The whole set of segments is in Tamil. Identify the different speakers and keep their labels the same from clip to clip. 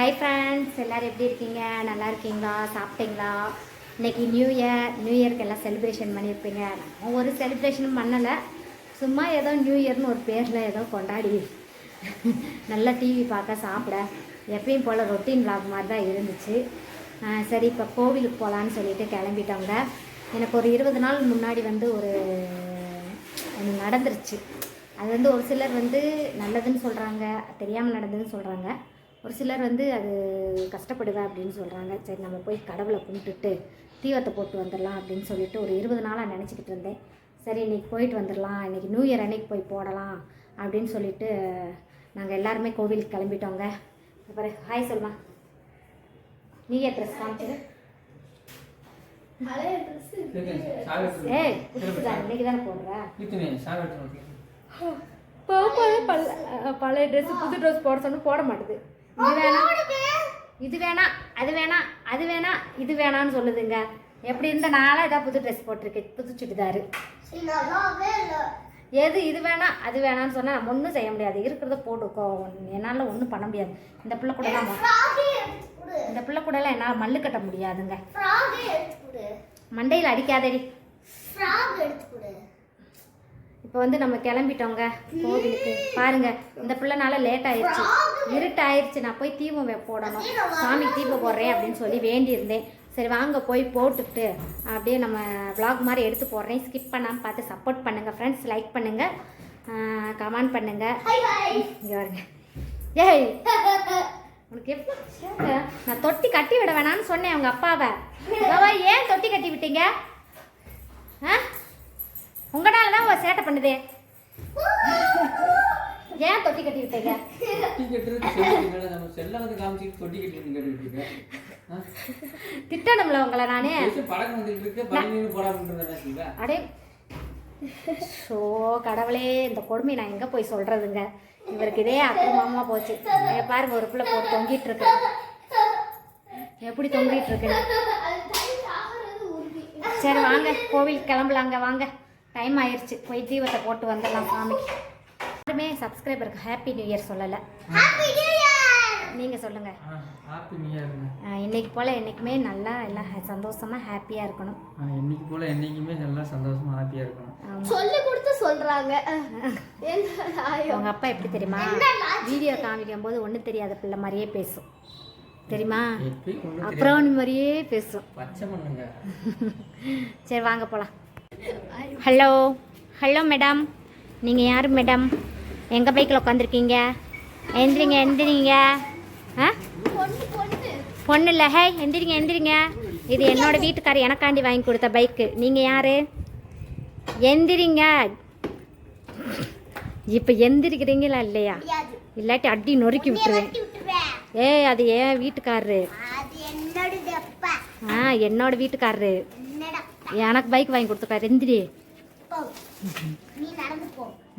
Speaker 1: ஹாய் ஃப்ரெண்ட்ஸ் எல்லோரும் எப்படி இருக்கீங்க நல்லா இருக்கீங்களா சாப்பிட்டீங்களா இன்றைக்கி நியூ இயர் நியூ இயர்க்கு எல்லாம் செலிப்ரேஷன் பண்ணியிருப்பீங்க நம்ம ஒரு செலிப்ரேஷனும் பண்ணலை சும்மா ஏதோ நியூ இயர்னு ஒரு பேரில் ஏதோ கொண்டாடி நல்லா டிவி பார்க்க சாப்பிட எப்பயும் போல் ரொட்டீன் விளாக் மாதிரி தான் இருந்துச்சு சரி இப்போ கோவிலுக்கு போகலான்னு சொல்லிட்டு கிளம்பிட்டோங்க எனக்கு ஒரு இருபது நாள் முன்னாடி வந்து ஒரு ஒன்று நடந்துருச்சு அது வந்து ஒரு சிலர் வந்து நல்லதுன்னு சொல்கிறாங்க தெரியாமல் நடந்ததுன்னு சொல்கிறாங்க ஒரு சிலர் வந்து அது கஷ்டப்படுவேன் அப்படின்னு சொல்கிறாங்க சரி நம்ம போய் கடவுளை கும்பிட்டுட்டு தீவத்தை போட்டு வந்துடலாம் அப்படின்னு சொல்லிட்டு ஒரு இருபது நாளாக நினச்சிக்கிட்டு இருந்தேன் சரி இன்றைக்கி போயிட்டு வந்துடலாம் இன்றைக்கி நியூ இயர் அன்னைக்கு போய் போடலாம் அப்படின்னு சொல்லிட்டு நாங்கள் எல்லாருமே கோவிலுக்கு கிளம்பிட்டோங்க அப்புறம் ஹாய் சொல்மா நீ இயர் ட்ரெஸ் காமிச்சிடு
Speaker 2: இன்னைக்கு தானே போடுறேன்
Speaker 1: பழைய ட்ரெஸ் புது ட்ரெஸ் போட சொன்னு போட மாட்டேது இது வேணாம் இது வேணாம் அது வேணாம் அது வேணாம் இது வேணான்னு சொல்லுதுங்க எப்படி இருந்த நாளாக ஏதாவது புது ட்ரெஸ் போட்டிருக்கேன் புது சுடிதாரு எது இது வேணாம் அது வேணாம்னு சொன்னால் நம்ம ஒன்றும் செய்ய முடியாது இருக்கிறத போட்டுக்கோ என்னால் ஒன்றும் பண்ண முடியாது இந்த பிள்ளை கூட இந்த பிள்ளை கூடலாம் என்னால் மல்லு கட்ட முடியாதுங்க மண்டையில் அடிக்காதடி இப்போ வந்து நம்ம கிளம்பிட்டோங்க கோவிலுக்கு பாருங்க இந்த பிள்ளைனால லேட் ஆயிடுச்சு இருட்டு ஆயிடுச்சு நான் போய் தீபம் போடணும் சாமி தீபம் போடுறேன் அப்படின்னு சொல்லி வேண்டியிருந்தேன் சரி வாங்க போய் போட்டுட்டு அப்படியே நம்ம விளாக் மாதிரி எடுத்து போடுறேன் ஸ்கிப் பண்ணாமல் பார்த்து சப்போர்ட் பண்ணுங்கள் ஃப்ரெண்ட்ஸ் லைக் பண்ணுங்கள் கமெண்ட் பண்ணுங்கள் இங்கே வருங்க ஏய் உனக்கு எப்படி நான் தொட்டி கட்டி விட வேணாம்னு சொன்னேன் அவங்க அப்பாவை ஏன் தொட்டி கட்டி விட்டீங்க ஆ எவ்வளோ சேட்டை பண்ணுது ஏன் தொட்டி கட்டி விட்டீங்க திட்டணும்ல உங்கள நானே அடே ஸோ கடவுளே இந்த கொடுமை நான் எங்கே போய் சொல்கிறதுங்க இவருக்கு இதே அக்கிரமமாக போச்சு பாருங்க ஒரு பிள்ளை போ தொங்கிட்டு இருக்கு எப்படி தொங்கிட்டு இருக்கு சரி வாங்க கோவில் கிளம்பலாங்க வாங்க டைம் ஆயிடுச்சு போய் தீபத்தை போட்டு வந்துடலாம் சாமிக்கு யாருமே சப்ஸ்கிரைபருக்கு ஹாப்பி நியூ இயர் சொல்லலை நீங்கள் சொல்லுங்கள் இன்னைக்கு போல என்றைக்குமே நல்லா எல்லாம் சந்தோஷமாக ஹாப்பியாக இருக்கணும்
Speaker 2: இன்னைக்கு போல் நல்லா சந்தோஷமா ஹாப்பியா இருக்கணும்
Speaker 1: சொல்லி கொடுத்து சொல்கிறாங்க உங்க அப்பா எப்படி தெரியுமா வீடியோ காமிக்கும் போது ஒன்றும் தெரியாத பிள்ளை மாதிரியே பேசும் தெரியுமா அப்புறம் மாதிரியே பேசும் சரி வாங்க போகலாம் ஹலோ ஹலோ மேடம் நீங்கள் யார் மேடம் எங்கள் பைக்கில் உட்காந்துருக்கீங்க எந்திரிங்க எந்திரிங்க ஆ பொண்ணு இல்லை ஹே எந்திரிங்க எந்திரிங்க இது என்னோடய வீட்டுக்கார் எனக்காண்டி வாங்கி கொடுத்த பைக்கு நீங்கள் யார் எந்திரிங்க இப்போ எந்திரிக்கிறீங்களா இல்லையா இல்லாட்டி அடி நொறுக்கி விட்டுருவேன் ஏய் அது ஏன் வீட்டுக்காரரு ஆ என்னோட வீட்டுக்காரரு எனக்கு பைக் வாங்கி கொடுத்துருக்காரு ரெந்திரி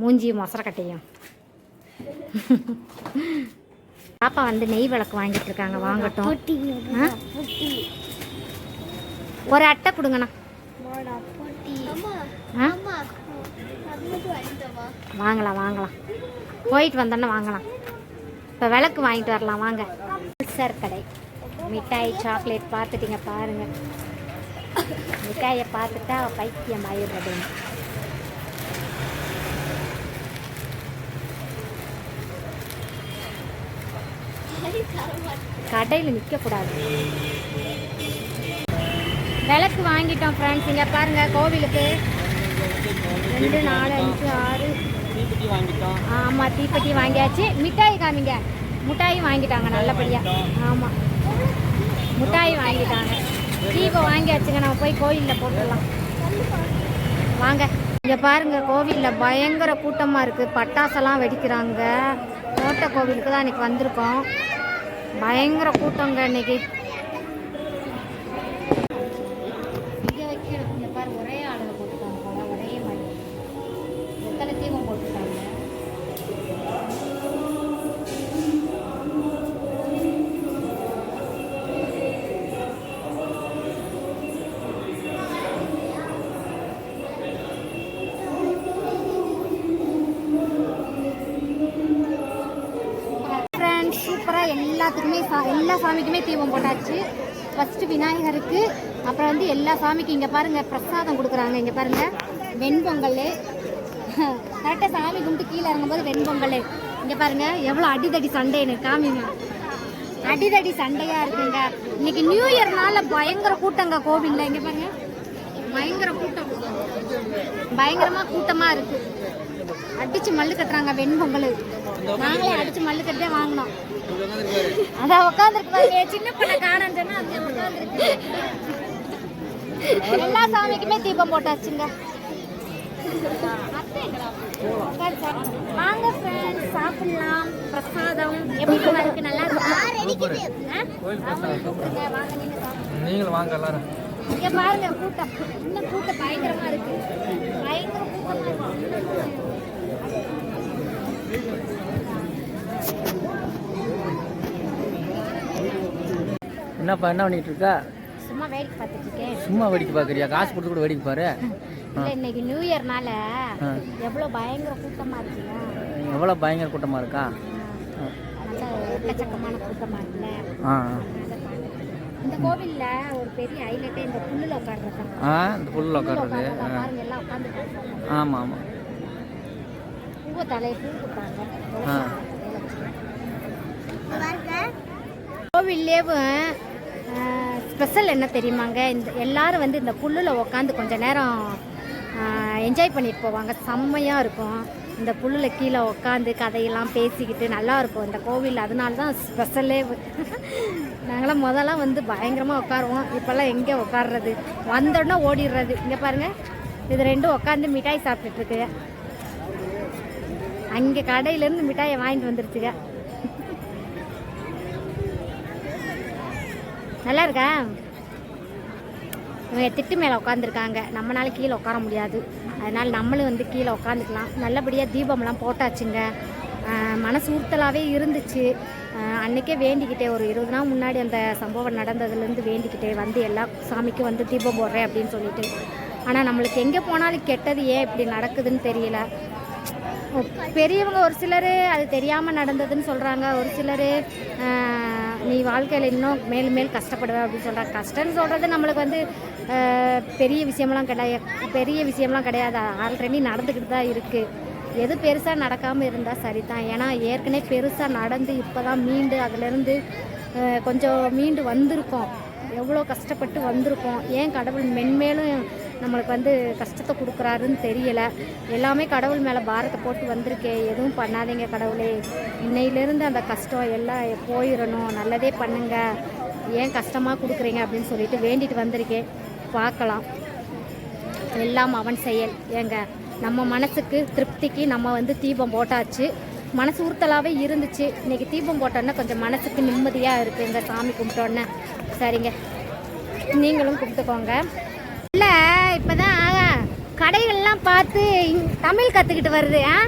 Speaker 1: மூஞ்சி மொசரை கட்டையும் பாப்பா வந்து நெய் விளக்கு வாங்கிட்டு இருக்காங்க வாங்கட்டும் ஒரு அட்டை கொடுங்கண்ணா வாங்கலாம் வாங்கலாம் போயிட்டு வந்தோன்னே வாங்கலாம் இப்போ விளக்கு வாங்கிட்டு வரலாம் வாங்க சார் கடை மிட்டாய் சாக்லேட் பார்த்துட்டிங்க பாருங்கள் மிட்டாயை பார்த்துட்டா பைத்தியம் ஆயிடுறதுன்னு கடையில் நிற்கக்கூடாது விளக்கு வாங்கிட்டோம் ஃப்ரெண்ட்ஸ் இங்கே பாருங்கள் கோவிலுக்கு ரெண்டு நாலு அஞ்சு ஆறு ஆமாம் தீப்பெட்டி வாங்கியாச்சு மிட்டாய் காமிங்க மிட்டாயும் வாங்கிட்டாங்க நல்லபடியாக ஆமாம் முட்டாயும் வாங்கிட்டாங்க வாங்கி வச்சுங்க நம்ம போய் கோயிலில் போட்டுடலாம் வாங்க இங்கே பாருங்கள் கோவிலில் பயங்கர கூட்டமாக இருக்குது பட்டாசெல்லாம் வெடிக்கிறாங்க கோட்டை கோவிலுக்கு தான் இன்றைக்கி வந்திருக்கோம் பயங்கர கூட்டங்க இன்றைக்கி எல்லாத்துக்குமே சா எல்லா சாமிக்குமே தீபம் போட்டாச்சு ஃபஸ்ட்டு விநாயகருக்கு அப்புறம் வந்து எல்லா சாமிக்கும் இங்கே பாருங்கள் பிரசாதம் கொடுக்குறாங்க இங்கே பாருங்கள் வெண்பொங்கல் கரெக்டாக சாமி கும்பிட்டு கீழே இறங்கும்போது வெண்பொங்கல் இங்கே பாருங்கள் எவ்வளோ அடிதடி சண்டைன்னு காமிங்க அடிதடி சண்டையாக இருக்குங்க இன்னைக்கு நியூ இயர்னால பயங்கர கூட்டங்க கோவிலில் இங்கே பாருங்க பயங்கர கூட்டம் பயங்கரமாக கூட்டமாக இருக்குது அடிச்சு மல்லு கட்டுறாங்க வெண்பொங்கல் நாங்களே அடிச்சு மல்லு கட்டே வாங்கினோம் அதான் உட்காந்துருக்கு சின்ன பிள்ளை காணன்னு எல்லா சாமிக்குமே தீபம் போட்டாச்சுங்க வாங்க ஃப்ரெண்ட்ஸ் சாப்பிடலாம் பிரசாதம் எப்படி இருக்கு நல்லா இருக்கா
Speaker 2: நீங்களும் வாங்க எல்லாரும்
Speaker 1: இங்க பாருங்க கூட்டம் இந்த கூட்டம் பயங்கரமா இருக்கு பயங்கர இருக்கு
Speaker 2: என்னப்பா என்ன பண்ணிட்டு இருக்கா
Speaker 1: சும்மா வேடிக்கை பார்த்துட்டு இருக்கேன்
Speaker 2: சும்மா வேடிக்கை பார்க்குறியா காசு கொடுத்து கூட வேடிக்கை பாரு
Speaker 1: இல்லை இன்னைக்கு நியூ இயர்னால எவ்வளோ பயங்கர கூட்டமாக இருக்கு
Speaker 2: எவ்வளோ பயங்கர கூட்டமாக இருக்கா
Speaker 1: எக்கச்சக்கமான கூட்டமாக இருக்குல்ல ஆ இந்த கோவில்ல ஒரு பெரிய ஹைலைட்டே இந்த புல்லில் உட்காடுறது
Speaker 2: ஆ இந்த புல்லில் உட்காடுறது
Speaker 1: எல்லாம் உட்காந்து ஆமா ஆமா பூவை தலையை பூ கொடுத்தாங்க ஸ்பெஷல் என்ன தெரியுமாங்க இந்த எல்லோரும் வந்து இந்த புல்லில் உக்காந்து கொஞ்சம் நேரம் என்ஜாய் பண்ணிட்டு போவாங்க செம்மையாக இருக்கும் இந்த புல்லில் கீழே உட்காந்து கதையெல்லாம் பேசிக்கிட்டு நல்லாயிருக்கும் இந்த கோவில் அதனால தான் ஸ்பெஷலே நாங்களாம் முதலாம் வந்து பயங்கரமாக உட்காருவோம் இப்போல்லாம் எங்கே உட்காடுறது வந்தோடனே ஓடிடுறது இங்கே பாருங்கள் இது ரெண்டும் உட்காந்து மிட்டாய் சாப்பிட்டுட்டுருக்கு அங்கே கடையிலேருந்து மிட்டாயை வாங்கிட்டு வந்துருச்சுங்க நல்லா இருக்கா இவங்க திட்டு மேலே உட்காந்துருக்காங்க நம்மளால கீழே உட்கார முடியாது அதனால் நம்மளும் வந்து கீழே உட்காந்துக்கலாம் நல்லபடியாக தீபம்லாம் போட்டாச்சுங்க மனசு ஊர்த்தலாகவே இருந்துச்சு அன்றைக்கே வேண்டிக்கிட்டே ஒரு இருபது நாள் முன்னாடி அந்த சம்பவம் நடந்ததுலேருந்து வேண்டிக்கிட்டே வந்து எல்லா சாமிக்கும் வந்து தீபம் போடுறேன் அப்படின்னு சொல்லிட்டு ஆனால் நம்மளுக்கு எங்கே போனாலும் கெட்டது ஏன் இப்படி நடக்குதுன்னு தெரியல பெரியவங்க ஒரு சிலர் அது தெரியாமல் நடந்ததுன்னு சொல்கிறாங்க ஒரு சிலர் நீ வாழ்க்கையில் இன்னும் மேல் மேல் கஷ்டப்படுவேன் அப்படின்னு சொல்கிறாங்க கஷ்டம்னு சொல்கிறது நம்மளுக்கு வந்து பெரிய விஷயம்லாம் கிடையாது பெரிய விஷயம்லாம் கிடையாது ஆல்ரெடி நடந்துக்கிட்டு தான் இருக்குது எது பெருசாக நடக்காமல் இருந்தால் சரி தான் ஏன்னா ஏற்கனவே பெருசாக நடந்து இப்போ தான் மீண்டு அதுலேருந்து கொஞ்சம் மீண்டு வந்திருக்கோம் எவ்வளோ கஷ்டப்பட்டு வந்திருக்கோம் ஏன் கடவுள் மென்மேலும் நம்மளுக்கு வந்து கஷ்டத்தை கொடுக்குறாருன்னு தெரியல எல்லாமே கடவுள் மேலே பாரத்தை போட்டு வந்திருக்கேன் எதுவும் பண்ணாதீங்க கடவுளே இன்னையிலேருந்து அந்த கஷ்டம் எல்லாம் போயிடணும் நல்லதே பண்ணுங்கள் ஏன் கஷ்டமாக கொடுக்குறீங்க அப்படின்னு சொல்லிட்டு வேண்டிட்டு வந்திருக்கேன் பார்க்கலாம் எல்லாம் அவன் செயல் ஏங்க நம்ம மனசுக்கு திருப்திக்கு நம்ம வந்து தீபம் போட்டாச்சு மனசு உறுத்தலாகவே இருந்துச்சு இன்றைக்கி தீபம் போட்டோன்னா கொஞ்சம் மனசுக்கு நிம்மதியாக இருக்குங்க சாமி கும்பிட்டோன்னே சரிங்க நீங்களும் கும்பிட்டுக்கோங்க இல்லை இப்போதான் கடைகள்லாம் பார்த்து தமிழ் கற்றுக்கிட்டு வருது ஆ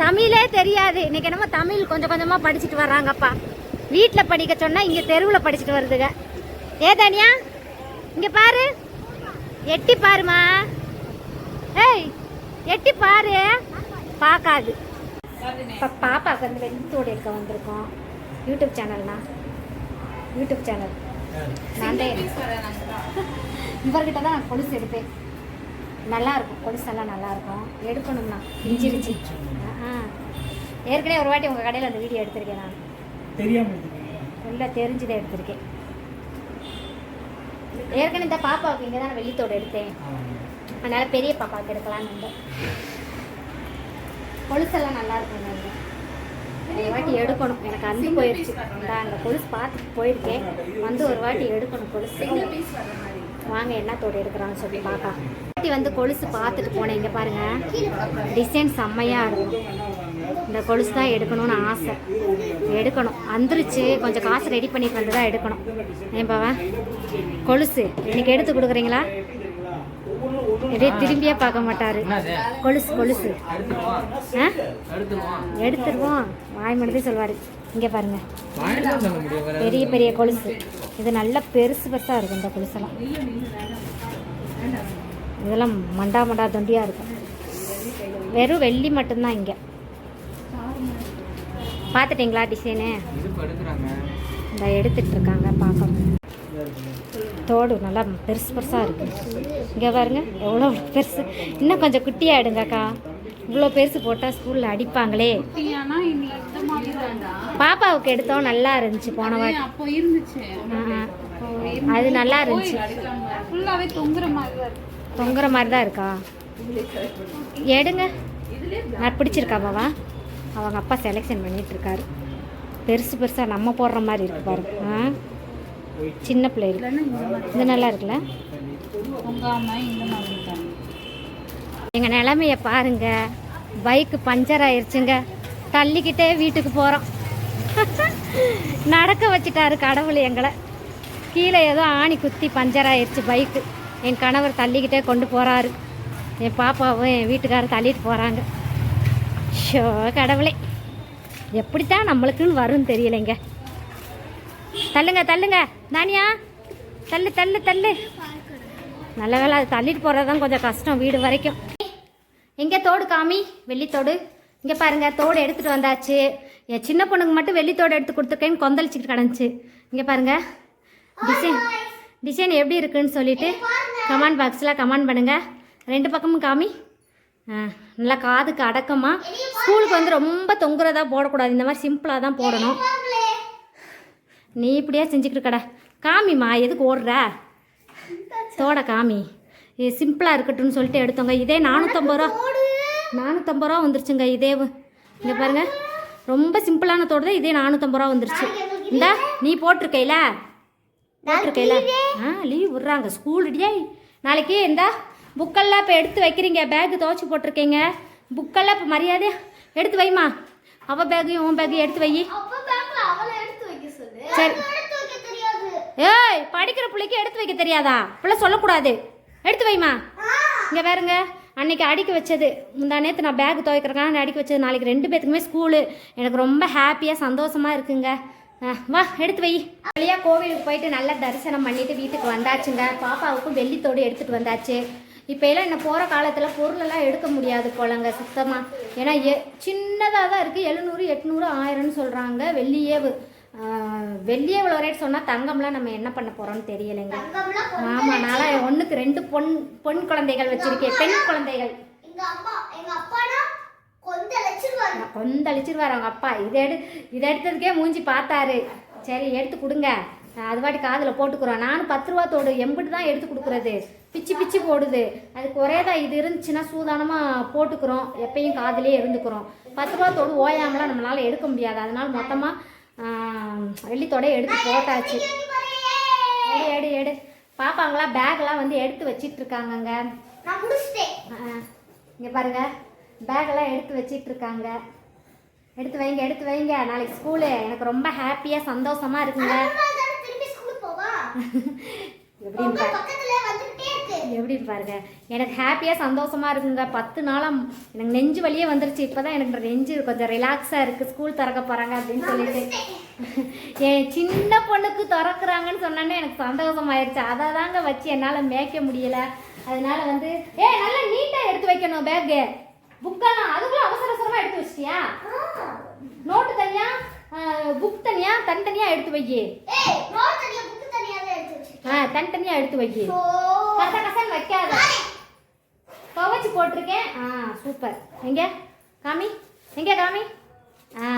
Speaker 1: தமிழே தெரியாது இன்றைக்கி என்னமோ தமிழ் கொஞ்சம் கொஞ்சமாக படிச்சுட்டு வர்றாங்கப்பா வீட்டில் படிக்க சொன்னால் இங்கே தெருவில் படிச்சுட்டு வருதுங்க ஏ தனியா இங்கே பாரு எட்டி பாருமா ஏய் எட்டி பாரு பார்க்காது இப்போ பாப்பாவுக்கு வந்து வெந்தோடு இருக்க வந்திருக்கோம் யூடியூப் சேனல்னா யூடியூப் சேனல் இவர்கிட்ட தான் நான் கொலுசு எடுப்பேன் நல்லாயிருக்கும் கொலுசெல்லாம் நல்லாயிருக்கும் எடுக்கணும்னா பிஞ்சிருச்சு ஆ ஏற்கனவே ஒரு வாட்டி உங்கள் கடையில் அந்த வீடியோ எடுத்திருக்கேன் நான் தெரியாமல் நல்லா தெரிஞ்சுதான் எடுத்திருக்கேன் ஏற்கனவே இந்த பாப்பாவுக்கு இங்கே தான் வெள்ளித்தோடு எடுத்தேன் அதனால் பெரிய பாப்பாவுக்கு எடுக்கலாம்னு வந்தேன் கொலுசெல்லாம் நல்லா நல்லாயிருக்கும் நீங்கள் ஒரு வாட்டி எடுக்கணும் எனக்கு அந்த போயிடுச்சு நான் அந்த கொலுசு பார்த்துட்டு போயிருக்கேன் வந்து ஒரு வாட்டி எடுக்கணும் கொலுசு வாங்க என்ன தோடு எடுக்கிறான்னு சொல்லி பார்க்கலாம் வாட்டி வந்து கொலுசு பார்த்துட்டு போனேன் இங்கே பாருங்கள் டிசைன் செம்மையாக இருக்கும் இந்த கொலுசு தான் எடுக்கணும்னு ஆசை எடுக்கணும் வந்துருச்சு கொஞ்சம் காசு ரெடி பண்ணி வந்து தான் எடுக்கணும் ஏன் பாவன் கொலுசு இன்னைக்கு எடுத்து கொடுக்குறீங்களா திரும்பியா திரும்பியே பார்க்க மாட்டார் கொலுசு கொலுசு ஆ எடுத்துருவோம் வாய் மனதே சொல்லுவார் இங்கே பாருங்கள் பெரிய பெரிய கொலுசு இது நல்ல பெருசு பெருசாக இருக்கும் இந்த கொலுசெல்லாம் இதெல்லாம் மண்டா மண்டா தொண்டியா இருக்கும் வெறும் வெள்ளி மட்டும்தான் இங்கே பார்த்துட்டிங்களா டிசைனு இந்த இருக்காங்க பார்க்கணும் தோடு நல்லா பெருசு பெருசாக இருக்குது இங்கே பாருங்கள் எவ்வளோ பெருசு இன்னும் கொஞ்சம் குட்டியாயிடுங்கக்கா இவ்வளோ பெருசு போட்டால் ஸ்கூலில் அடிப்பாங்களே பாப்பாவுக்கு எடுத்தோம் நல்லா இருந்துச்சு போன வாட்டி அது நல்லா இருந்துச்சு தொங்குற மாதிரி தான் இருக்கா எடுங்க நான் பிடிச்சிருக்கா பாவா அவங்க அப்பா செலெக்ஷன் பண்ணிகிட்ருக்காரு பெருசு பெருசாக நம்ம போடுற மாதிரி இருக்கு பாருங்க ஆ சின்ன பிள்ளைகள் இது நல்லா இருக்குல்ல எங்கள் நிலமையை பாருங்கள் பைக்கு பஞ்சர் ஆயிடுச்சுங்க தள்ளிக்கிட்டே வீட்டுக்கு போகிறோம் நடக்க வச்சுட்டாரு கடவுள் எங்களை கீழே ஏதோ ஆணி குத்தி பஞ்சர் ஆயிடுச்சு பைக்கு என் கணவர் தள்ளிக்கிட்டே கொண்டு போகிறாரு என் பாப்பாவும் என் வீட்டுக்காரர் தள்ளிட்டு போகிறாங்க ஷோ கடவுளே எப்படித்தான் நம்மளுக்குன்னு வரும்னு தெரியலைங்க தள்ளுங்க தள்ளுங்க தானியா தள்ளு தள்ளு தள்ளு நல்ல வேலை அது தள்ளிட்டு போகிறது தான் கொஞ்சம் கஷ்டம் வீடு வரைக்கும் எங்கே தோடு காமி வெள்ளித்தோடு இங்கே பாருங்கள் தோடு எடுத்துகிட்டு வந்தாச்சு என் சின்ன பொண்ணுக்கு மட்டும் வெள்ளித்தோடு எடுத்து கொடுத்துருக்கேன்னு கொந்தளிச்சிக்கிட்டு கிடந்துச்சு இங்கே பாருங்கள் டிசைன் டிசைன் எப்படி இருக்குன்னு சொல்லிட்டு கமெண்ட் பாக்ஸில் கமெண்ட் பண்ணுங்கள் ரெண்டு பக்கமும் காமி நல்லா காதுக்கு அடக்கமாக ஸ்கூலுக்கு வந்து ரொம்ப தொங்குறதா போடக்கூடாது இந்த மாதிரி சிம்பிளாக தான் போடணும் நீ இப்படியே செஞ்சுக்கிட்டு இருக்கடா காமிம்மா எதுக்கு ஓடுற தோட காமி இது சிம்பிளாக இருக்கட்டும்னு சொல்லிட்டு எடுத்தோங்க இதே நானூற்றம்பது ரூபா நானூற்றம்பது ரூபா வந்துருச்சுங்க இதே இங்கே பாருங்க ரொம்ப சிம்பிளான தோடு தான் இதே நானூற்றம்பது ரூபா வந்துருச்சு இந்த நீ போட்டிருக்கையில போட்டிருக்கையில ஆ லீவ் விட்றாங்க ஸ்கூல் இடியே நாளைக்கு இந்த புக்கெல்லாம் இப்போ எடுத்து வைக்கிறீங்க பேக்கு துவச்சி போட்டிருக்கீங்க புக்கெல்லாம் இப்போ மரியாதையாக எடுத்து வைமா அவள் பேக்கையும் உன் பேக்கையும் எடுத்து வை சரி ஏய் படிக்கிற பிள்ளைக்கு எடுத்து வைக்க தெரியாதா பிள்ளை சொல்லக்கூடாது எடுத்து வைமா இங்கே வேறுங்க அன்னைக்கு அடிக்க வச்சது முந்தா நேற்று நான் பேக் துவைக்கிறக்கான அடிக்க வச்சது நாளைக்கு ரெண்டு பேத்துக்குமே ஸ்கூலு எனக்கு ரொம்ப ஹாப்பியாக சந்தோஷமாக இருக்குங்க வா எடுத்து வை வழியாக கோவிலுக்கு போயிட்டு நல்லா தரிசனம் பண்ணிவிட்டு வீட்டுக்கு வந்தாச்சுங்க பாப்பாவுக்கும் வெள்ளித்தோடு எடுத்துகிட்டு வந்தாச்சு இப்போ எல்லாம் என்ன போகிற காலத்தில் பொருளெல்லாம் எடுக்க முடியாது போலங்க சுத்தமாக ஏன்னா எ சின்னதாக தான் இருக்குது எழுநூறு எட்நூறு ஆயிரம்னு சொல்கிறாங்க வெள்ளியேவு வெள்ளியே இவ்வளோ ரேட் சொன்னால் தங்கம்லாம் நம்ம என்ன பண்ண போகிறோம்னு தெரியலைங்க ஆமாம் நான் ஒன்றுக்கு ரெண்டு பொன் பொன் குழந்தைகள் வச்சுருக்கேன் பெண் குழந்தைகள் கொந்தளிச்சிருவார் அவங்க அப்பா இதை எடு இதை எடுத்ததுக்கே மூஞ்சி பார்த்தாரு சரி எடுத்து கொடுங்க அது வாட்டி காதில் போட்டுக்கிறோம் நானும் பத்து ரூபா தோடு எம்பிட்டு தான் எடுத்து கொடுக்குறது பிச்சு பிச்சு போடுது அதுக்கு ஒரே தான் இது இருந்துச்சுன்னா சூதானமாக போட்டுக்கிறோம் எப்பயும் காதிலே இருந்துக்கிறோம் பத்து ரூபா தோடு ஓயாமலாம் நம்மளால் எடுக்க முடியாது அதனால் மொத்தமாக தொடை எடுத்து போட்டாச்சு எடு எடு எடு பாப்பாங்களா பேக்லாம் வந்து எடுத்து வச்சிட்டு இருக்காங்கங்க இங்கே பாருங்க பேக்லாம் எடுத்து வச்சிட்டு இருக்காங்க எடுத்து வைங்க எடுத்து வைங்க நாளைக்கு ஸ்கூலு எனக்கு ரொம்ப ஹாப்பியாக சந்தோஷமாக
Speaker 3: இருக்குங்க எப்படின்னு
Speaker 1: எப்படி இருப்பாருங்க எனக்கு ஹாப்பியாக சந்தோஷமாக இருக்குங்க பத்து நாளாக எனக்கு நெஞ்சு வழியே வந்துருச்சு இப்போ தான் எனக்கு நெஞ்சு கொஞ்சம் ரிலாக்ஸாக இருக்குது ஸ்கூல் திறக்க போகிறாங்க அப்படின்னு சொல்லிட்டு என் சின்ன பொண்ணுக்கு திறக்கிறாங்கன்னு சொன்னோன்னே எனக்கு சந்தோஷமாயிருச்சு அதை தாங்க வச்சு என்னால் மேய்க்க முடியலை அதனால வந்து ஏ நல்லா நீட்டாக எடுத்து வைக்கணும் பேக்கு புக்கெல்லாம் அதுக்குள்ள அவசர அவசரமாக எடுத்து வச்சிட்டியா நோட்டு தனியா புக் தனியா தனித்தனியாக எடுத்து வைக்கி ஆ தனித்தனியா எடுத்து வை கச கசன் வைக்காத துவைச்சு போட்டிருக்கேன் ஆ சூப்பர் எங்க காமி எங்க காமி ஆ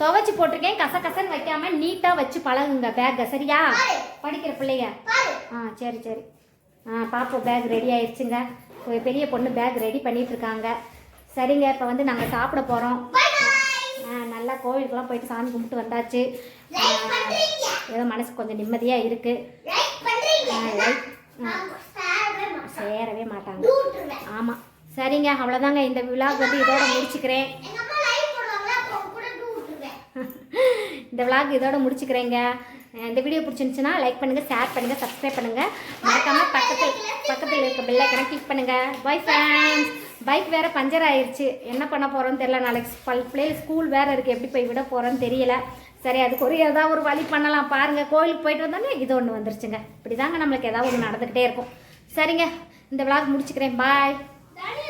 Speaker 1: துவைச்சு போட்டிருக்கேன் கச கசன் வைக்காம நீட்டாக வச்சு பழகுங்க பேக்கை சரியா படிக்கிற பிள்ளைங்க ஆ சரி சரி ஆ பாப்போம் பேக் ரெடி ஆயிடுச்சுங்க பெரிய பொண்ணு பேக் ரெடி பண்ணிட்டு இருக்காங்க சரிங்க இப்போ வந்து நாங்கள் சாப்பிட போகிறோம் நல்லா கோவிலுக்கெல்லாம் போயிட்டு சாமி கும்பிட்டு வந்தாச்சு ஏதோ மனசு கொஞ்சம் நிம்மதியாக இருக்குது
Speaker 3: ஆ லைக் சேரவே மாட்டாங்க ஆமாம்
Speaker 1: சரிங்க அவ்வளோதாங்க இந்த விழாக் வந்து இதோட முடிச்சுக்கிறேன் இந்த விழாக் இதோட முடிச்சுக்கிறேங்க இந்த வீடியோ பிடிச்சிருந்துச்சுன்னா லைக் பண்ணுங்கள் ஷேர் பண்ணுங்கள் சப்ஸ்கிரைப் பண்ணுங்கள் மறக்காமல் பக்கத்தில் பக்கத்தில் இருக்க பெல்லைக்கனை கிளிக் பண்ணுங்கள் பாய் ஃப்ரெண்ட்ஸ் பைக் வேறு பஞ்சர் ஆயிடுச்சு என்ன பண்ண போகிறோன்னு தெரில நாளைக்கு பல் பிள்ளைகள் ஸ்கூல் வேறு இருக்குது எப்படி போய் விட போகிறோன்னு தெரியல சரி அதுக்கு ஒரு ஏதாவது ஒரு வழி பண்ணலாம் பாருங்கள் கோயிலுக்கு போயிட்டு வந்தோடனே இது ஒன்று வந்துருச்சுங்க இப்படி தாங்க நம்மளுக்கு ஏதாவது ஒன்று நடந்துக்கிட்டே இருக்கும் சரிங்க இந்த விளாக் முடிச்சுக்கிறேன் பாய்